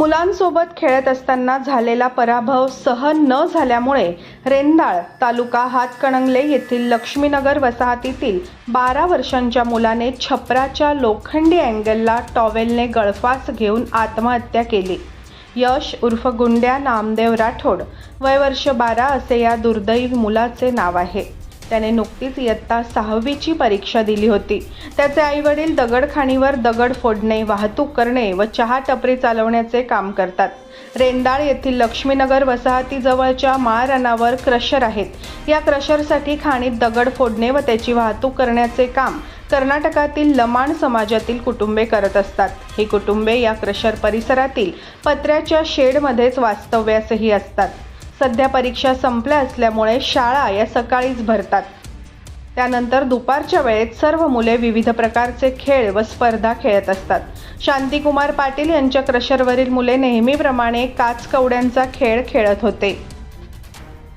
मुलांसोबत खेळत असताना झालेला पराभव सहन न झाल्यामुळे रेंदाळ तालुका हातकणंगले येथील लक्ष्मीनगर वसाहतीतील बारा वर्षांच्या मुलाने छपराच्या लोखंडी अँगलला टॉवेलने गळफास घेऊन आत्महत्या केली. यश उर्फ गुंड्या नामदेव राठोड वय वर्ष बारा असे या दुर्दैवी मुलाचे नाव आहे. त्याने नुकतीच इयत्ता सहावीची परीक्षा दिली होती. त्याचे आईवडील दगडखाणीवर दगड फोडणे वाहतूक करणे व चहा टपरी चालवण्याचे काम करतात. रेंदाळ येथील लक्ष्मीनगर वसाहतीजवळच्या माळरानावर क्रशर आहेत. या क्रशरसाठी खाणीत दगड फोडणे व त्याची वाहतूक करण्याचे काम कर्नाटकातील लमाण समाजातील कुटुंबे करत असतात. ही कुटुंबे या क्रशर परिसरातील पत्र्याच्या शेडमध्येच वास्तव्यासही असतात. सध्या परीक्षा संपल्या असल्यामुळे शाळा या सकाळीच भरतात. त्यानंतर दुपारच्या वेळेत सर्व मुले विविध प्रकारचे खेळ व स्पर्धा खेळत असतात. शांतिकुमार पाटील यांच्या क्रशरवरील मुले नेहमीप्रमाणे काचकवड्यांचा खेळ खेळत होते.